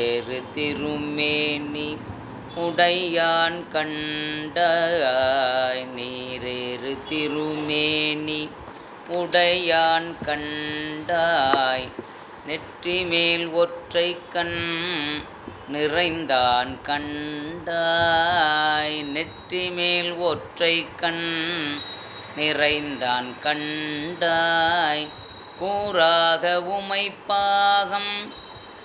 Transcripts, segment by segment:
வேறு திருமேனி உடையான் கண்டாய். நீரேறு திருமேனி உடையான் கண்டாய். நெற்றி மேல் ஒற்றை கண் நிறைந்தான் கண்டாய். நெற்றி மேல் ஒற்றை கண் நிறைந்தான் கண்டாய். கூறாக உமைப்பாகம்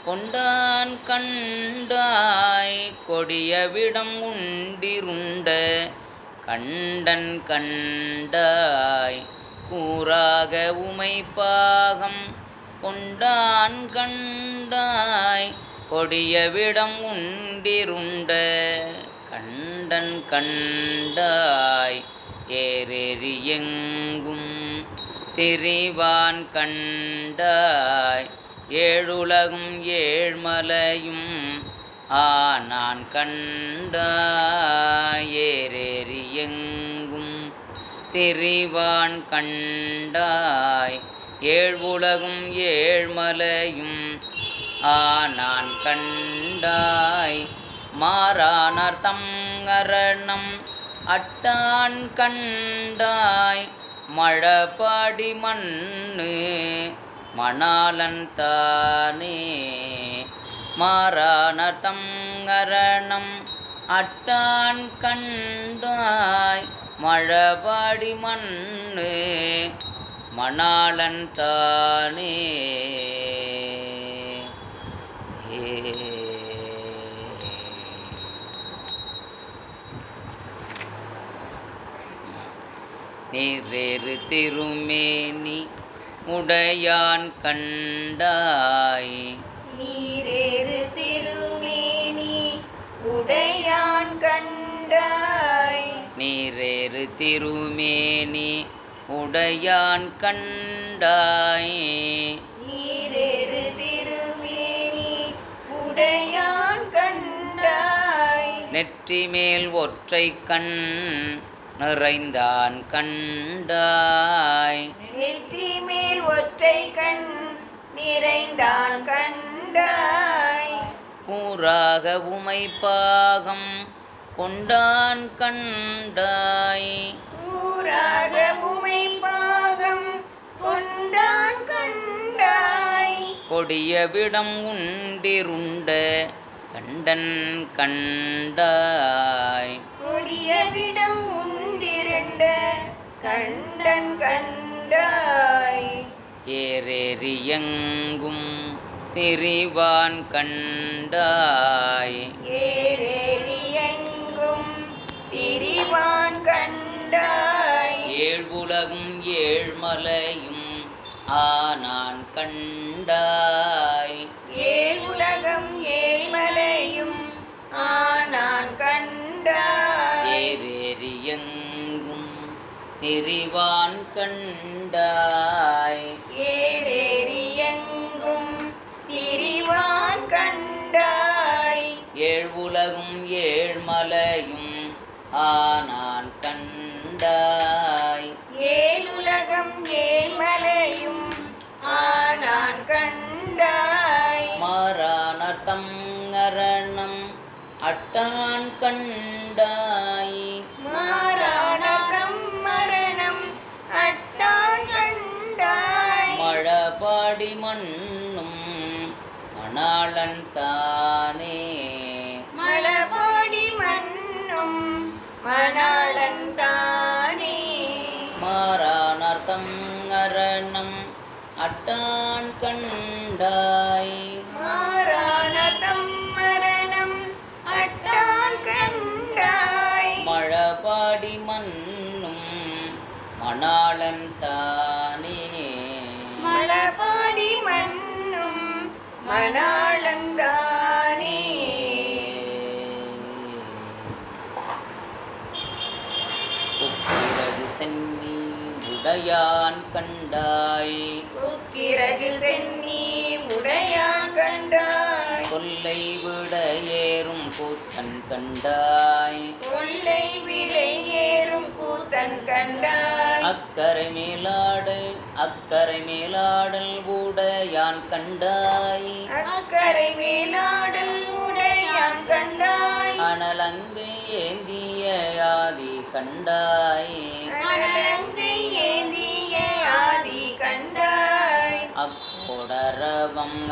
கொண்டான் கண்டாய் கொடிய விடம் உண்டிருண்ட கண்டன் கண்டாய் கூறாக உமைப்பாகம் கொண்டான் கண்டாய் கொடிய விடம் உண்டிருண்ட கண்டன் கண்டாய் ஏறேறி எங்கும் திரிவான் கண்டாய் ஏழுலகும் ஏழ்மலையும் ஆ நான் ஏறேறி எங்கும் திரிவான் கண்டாய். ஏழ்வுலகும் ஏழ்மலையும் ஆ நான் கண்டாய். மாறானார் தங்கரணம் அட்டான் கண்டாய். மழபாடி மண்ணு மணாலன் தானே மாறானார் தங்கரணம் அட்டான் கண்டாய் மழபாடி மண்ணு மணாலன் தானே நீரேறு திருமேனி உடையான் கண்டாய். நீரேறு திருமேனி உடையான் கண்டாய். நீரேறு திருமேனி உடையான் கண்டாய். நீரேறு திருமேனி உடையான் கண்டாய். நெற்றி மேல் ஒற்றை கண் நிறைந்தான் கண்டாய். நெற்றி மேல் ஒற்றை கண் நிறைந்தான் கண்டாய். கூறாக உமைப்பாகம் கொண்டான் கண்டாய். ஊராக உமை பாகம் கொண்டான் கண்டாய். கொடியவிடம் உண்டிருண்ட கண்டன் கண்டாய். கொடியவிடம் உண்டிருண்ட கண்டன் கண்டாய். ஏறேறி எங்கும் திரிவான் கண்டாய். ஏறேறி எங்கும் திரிவான் கண்டாய். ஏழ்வுலகும் ஏழ்மலையும் ஆனான் கண்டாய். திரிவான் கண்டாய். ஏறேறி எங்கும் திரிவான் கண்டாய். ஏழ்வுலகும் ஏழ்மலையும் ஆனான் கண்டாய். ஏழுலகம் ஏழ்மலையும் ஆனான் கண்டாய். மாறானார் தங்கரணம் அட்டான் கண்டாய். மணாளன் தானே. மலபாடி மண்ணும் மணாளன் தானே. மாறானார் தங்கரணம் அட்டான் மணாளன் தானே உக்கிரகு சென்னி உடையான் கண்டாய். உக்கிரகு சென்னி உடையான் கண்டாய். கொல்லை விட ஏறும் கூத்தன் கண்டாய். கொள்ளை விடை ஏறும் கண்டாய் அக்கரை மேலாடு அக்கரை மேலாடல் உடையான் கண்டாய். அக்கரை மேலாடல் உடையான் கண்டாய். அனலங்கை ஏந்திய ஆதி கண்டாய். மணலங்கை ஏந்திய ஆதி கண்டாய். அக்கொடரவம்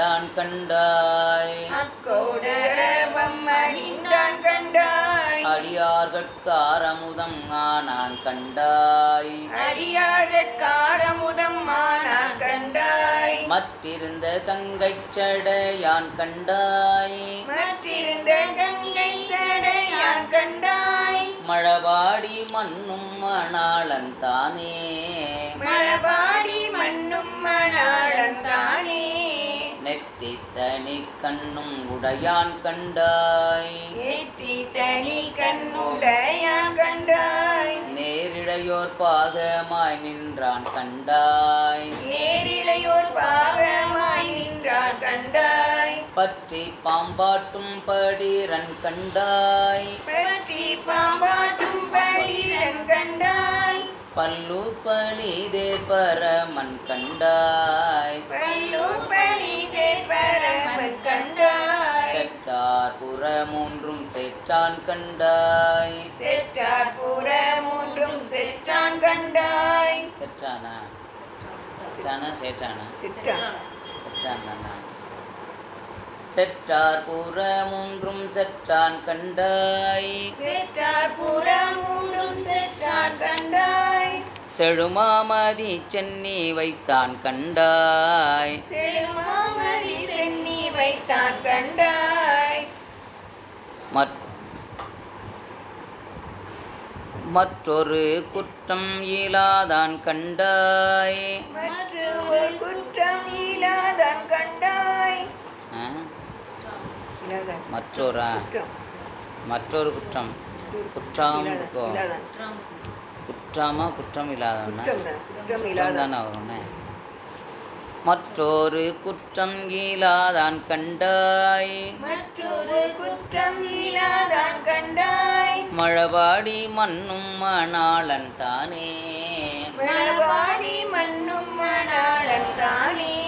அணிந்தான் கண்டாய். அக்கோடரவம் அணிந்தான் கண்டாய். அடியார்கட்காரமுதம் ஆனான் கண்டாய். அடியார்காரமுதம் மானான் கண்டாய். மற்றிருந்த கங்கைச் சடையான் கண்டாய். மற்றிருந்த கங்கை சடையான் கண்டாய். மழபாடி மண்ணும் மணாளன் தானே. மலபாடி மண்ணும் மணாளன் தானே. நெற்றி தனி கண்ணும் உடையான் கண்டாய். ஏற்றி தனி கண்ணுடையான் கண்டாய். நேரிடையோர் பாதமாய் நின்றான் கண்டாய். நேரிழையோர் பாகமாய் நின்றான் கண்டாய். பற்றி பாம்பாட்டும் படிரன் கண்டாய். பற்றி பாம்பாட்டும் படிரன் கண்டாய். பல்லு பலிதே பரமன் கண்டாய். பல்லு பழிதே பரமன் கண்டாய். செற்றார் புறமூன்றும் செற்றான் கண்டாய். செற்றார் புற மூன்றும் செற்றான் கண்டாய். செற்றானா? செற்றானா. சேற்றானா செற்றான்? தானா செற்றார் புறமூன்றும் செற்றான் கண்டாய். செற்றார் புற மூன்றும் செற்றான் கண்டாய். செழுமாமதி சென்னி வைத்தான் கண்டாய். செல்மாமதி சென்னி வைத்தான் கண்டாய். மற்- மற்றொரு குற்றம் இயலாதான் கண்டாய். மற்றொரு குற்றம் இல்லாதான் கண்டாய்? மற்றொரா? மற்றொரு குற்றம். குற்றம் குற்றமா? குற்றம் இல்லாதவனா? குற்றம் தானே வரும்னே மற்றொரு குற்றம் இயலாதான் கண்டாய். மற்றொரு குற்றம் இல்லாதான் கண்டாய். மழபாடி மண்ணும் மணாளன் தானே. மணவாடி மண்ணும் மணாளன் தானே.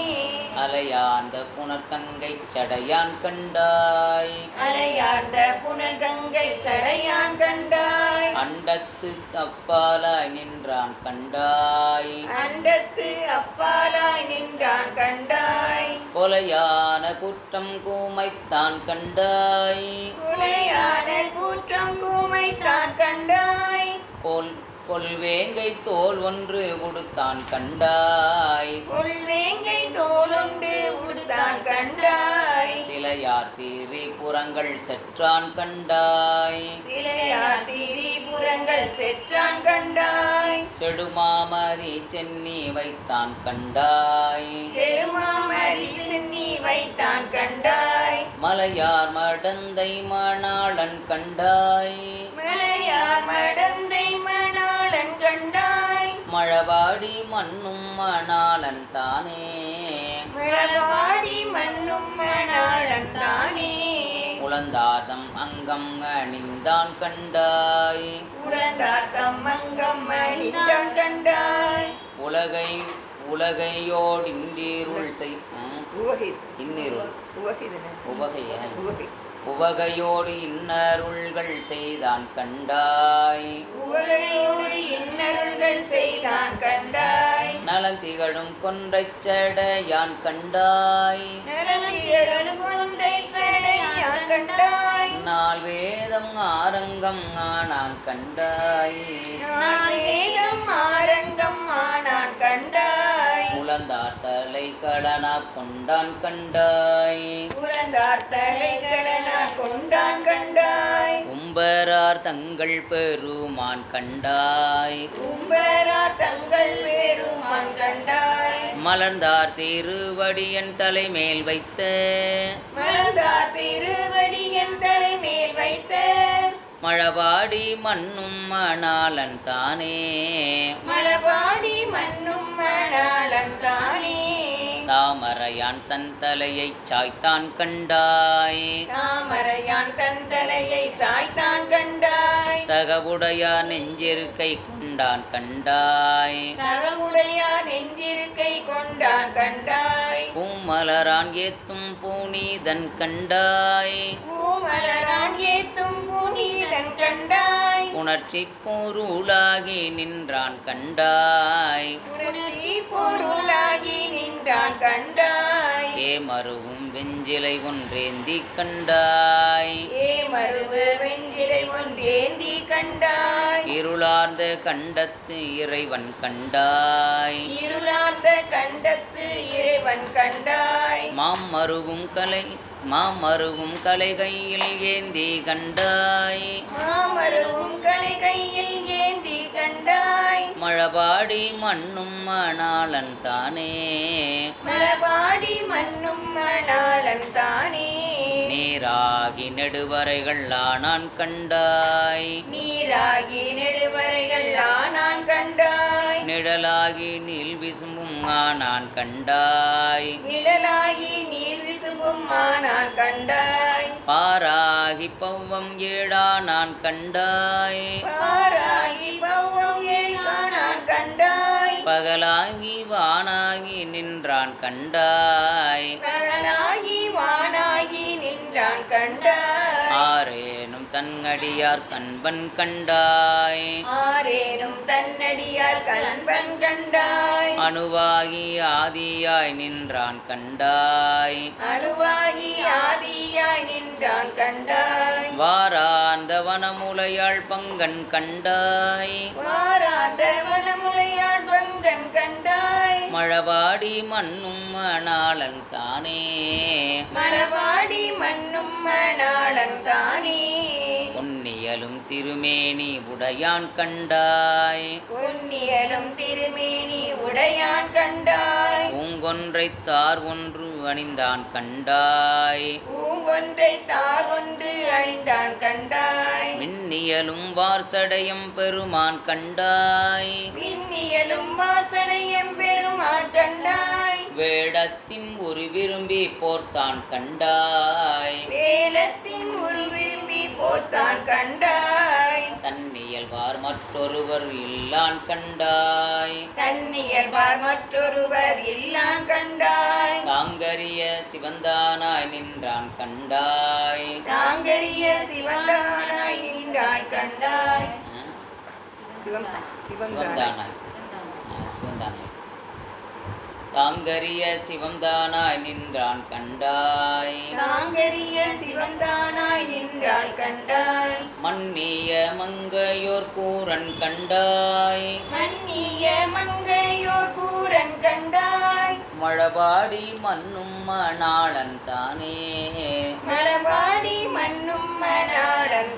அலையாந்த புனர்கங்கை சடையான் கண்டாய். அலையார்ந்த புனல் கங்கை சடையான் கண்டாய். அண்டத்து அப்பாலாய் நின்றான் கண்டாய். அண்டத்து அப்பாலாய் நின்றான் கண்டாய். கொலையான குற்றம் கூமைத்தான் கண்டாய். குலையான கூற்றம் கூமைத்தான் கண்டாய். கொல் கொல்வேங்கை தோல் ஒன்று கொடுத்தான் கண்டாய். உள்வேங்கை தோலுண்டு உடுத்தான் கண்டாய். சிலையார் திரிபுறங்கள் செற்றான் கண்டாய். சிலையார் திரிபுரங்கள் செற்றான் கண்டாய். செடுமாமதி சென்னி வைத்தான் கண்டாய். செருமாமரி சென்னி வைத்தான் கண்டாய். மலையார் மடந்தை மணாளன் கண்டாய். மலையார் மடந்தை மழபாடி மண்ணும் மணாளன் தானே மழவாடி மண்ணும் மணாளன் தானே உளந்தாதம் அங்கம் அணிந்தான் கண்டாய். உழந்தார் கம்மங்கம் அணிந்தான் கண்டாய். உலகை உலகையோடின்றீருள் செய்? இன்னிருள். உவகைய. உவகையோடு இன்னருள்கள் செய்தான் கண்டாய். உவகையோடு இன்னருள்கள் செய்தான் கண்டாய். நலம் திகழும் கொன்றைச் சடையான் கண்டாய். நலத்தியலும் ஒன்றை சடையான் கண்டாய். நால் வேதம் ஆரங்கம் ஆனான் கண்டாய். நான் வேதம் ஆரங்கம் ஆனான் கண்டாய். உளந்தார் தலை கடனா கொண்டான் கண்டாய். உழந்தார் தலைகளன கொண்டான் கண்டாய். உம்பரார் தங்கள் பெருமான் கண்டாய். உம்பரார் தங்கள் பெருமான் கண்டாய். மலர்ந்தார் திருவடியன் தலைமேல் வைத்த மலர்ந்தார் திருவடி மழபாடி மண்ணும் மணாளன் தானே. மலபாடி மண்ணும் மணாளன் தானே. தாமரையான் தன் தலையைச் சாய்த்தான் கண்டாய். தாமரையான் தன் தலையை சாய்த்தான் கண்டாய். தகவுடையார் நெஞ்சிருக்கை கொண்டான் கண்டாய். தகவுடையார் நெஞ்சிருக்கை கொண்டான் கண்டாய். பூமலரான் ஏத்தும் பூனிதன் கண்டாய். பூமலரான் உணர்ச்சி பொருளாகி நின்றான் கண்டாய். உணர்ச்சி பொருளாகி நின்றான் கண்டாய். ஏமருவும் வெஞ்சிலை ஒன்றேந்தி கண்டாய். ஏ மருவ வெஞ்சிலை ஒன்றேந்தி கண்டாய். இருளார்ந்த கண்டத்து இறைவன் கண்டாய். இருளார்ந்த கண்டத்து இறைவன் கண்டாய். மாமருவும் கலை மாமருவும் கலை கையில் ஏந்தி கண்டாய். மாமருவும் கலை கையில் ஏந்தி கண்டாய். மழபாடி மண்ணும் மணாளன் தானே. மலபாடி மண்ணும் மணாளன் தானே. நீராகி நெடுவரைகள் ஆனான் கண்டாய். நீராகி நெடுவரைகள் ஆனான் கண்டாய். நிழலாகி நீல் விசும்பும் ஆனான் கண்டாய். நிழலாகி நீர் விசும்பும் ஆனான் கண்டாய். பாராகி பௌவம் ஏழானான் கண்டாய். பாராகி பௌவம் ஏழானான் கண்டாய். பகலாகி வானாகி நின்றான் கண்டாய். பகலாகி வானாகி கண்டாய். ஆரேனும் தன்னடியார் கண்பன் கண்டாய். ஆரேனும் தன்னடியால் கலன்பன் கண்டாய். அணுவாகி ஆதியாய் நின்றான் கண்டாய். அணுவாகி ஆதியாய் நின்றான் கண்டாய். வாரார்ந்த வனமுலையாள் பங்கன் கண்டாய். வாராத வனமுலையாள் பங்கன் கண்டாய். மழவாடி மண்ணும் மணாளன் தானே. மலபாடி மண்ணும் மணாளன் தானே. பொன்னியலும் திருமேனி உடையான் கண்டாய். பொன்னியலும் திருமேனி உடையான் கண்டாய். பூங்கொன்றைத் தார் ஒன்று அணிந்தான் கண்டாய். பூங்கொன்றை தாரொன்று அணிந்தான் கண்டாய். மின்னியலும் வார்சடையம் பெருமான் கண்டாய். விண்ணியலும் வாசனையம் பெருமான் கண்டாய். வேடத்தின் ஒரு விரும்பி போர்த்தான் கண்டாய். வேலத்தின் ஒரு விரும்பி போத்தான் கண்டாய். தன்னியல்வார் மற்றொருவர் இல்லான் கண்டாய். தன்னியல்பார் மற்றொருவர் இல்லான் கண்டாய். தாங்கரிய சிவந்தானாய் நின்றான் கண்டாய். தாங்கரிய சிவனாய் நின்றாய் கண்டாய்? சிவந்தானாய் தாங்கரிய சிவந்தானாய் நின்றான் கண்டாய். தாங்கரிய சிவந்தானாய் நின்றாய் கண்டாய். மன்னிய மங்கையோர் கூரன் கண்டாய். மன்னிய மங்கையோர் கூரன் கண்டாய். மழபாடி மண்ணும் மணாளன் தானே. மலபாடி மண்ணும் மணாளன்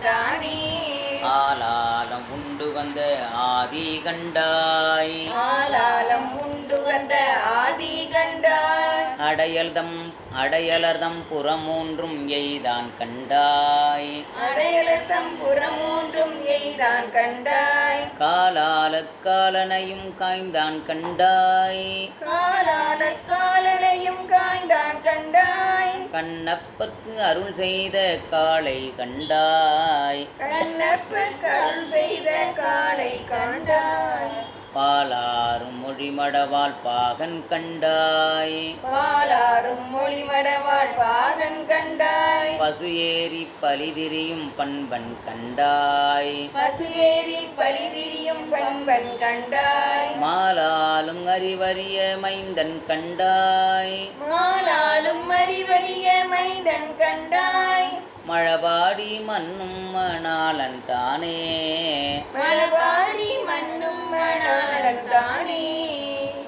ஆலாலம் வந்த ஆதி கண்டாய். ஆலாலம் உண்டு வந்த ஆதி கண்டாய். அடையல்தம் அடையலர்தம் புறமூன்றும் எய்தான் கண்டாய். அடையலத்தம் புறமூன்றும் எய்தான் கண்டாய். காலால காலனையும் காய்ந்தான் கண்டாய். காலால காலனையும் காய்ந்தான் கண்டாய். கண்ணப்பர்க்கு அருள் செய்த காளை கண்டாய். கண்ணப்பற்கு அருள் செய்த காளை கண்டாய். பாலாரும் மொழிமடவாள் பாகன் கண்டாய். பாலாரும் மொழிமடவாள் பாகன் கண்டாய். பசு ஏறி பலிதிரியும் பண்பன் கண்டாய். பசு ஏறி பழிதிரியும் பண்பன் கண்டாய். மாலாலும் அறிவறிய மைந்தன் கண்டாய். மாலாலும் அறிவறிய மைந்தன் கண்டாய். மழபாடி மண்ணும் மணாளன் தானே. மலபாடி மண்ணும் மணாளன் தானே.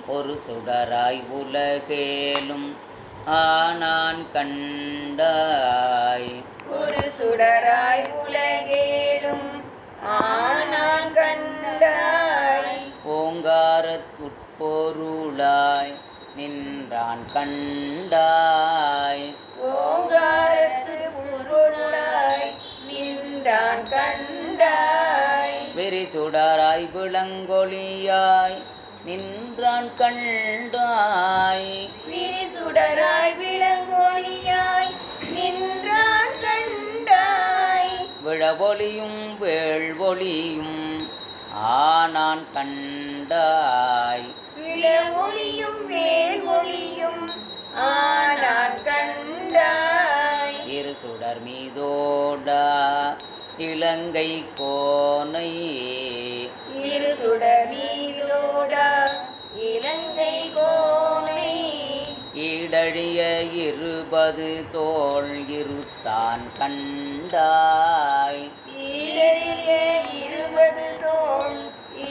ஒரு சுடராய் உலகேலும் ஆனான் கண்டாய். ஒரு சுடராய் உலகேலும் ஆனான் கண்டாய். ஓங்காரத் உட்பொருளாய் நின்றான் கண்டாய். நின்றான் கண்டாய். வெறி சுடராய் விளங்கொழியாய் நின்றான் கண்டாய். விரிசுடராய் விளங்கொழியாய் நின்றான் கண்டாய். விழவொளியும் வேள்வொளியும் ஆனான் கண்டாய். விளவொளியும் வேர்வொளியும் ஆனான் கண்டாய். இரு சுடர் மீதோடா இலங்கை கோனை இரு சுடர் மீதோடா இலங்கை கோமை ஈடழிய இருபது தோள் இருத்தான் கண்டாய். ஈரடிய இருபது தோள்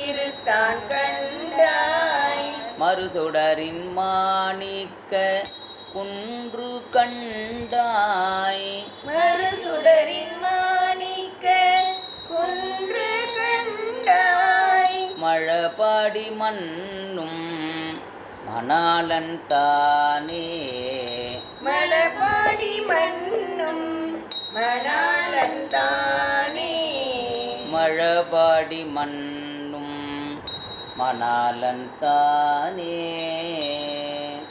இருத்தான் கண்டாய். மறுசுடரின் மாணிக்க குன்று கண்டாய். மழபாடி மண்ணும் மணாலன் தானே. மலபாடி மண்ணும் மணாலன் தானே. மழபாடி மண்ணும் மணாலன் தானே.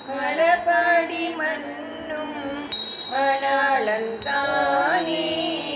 மலபாடி மண்ணும் மணாலன் தானே.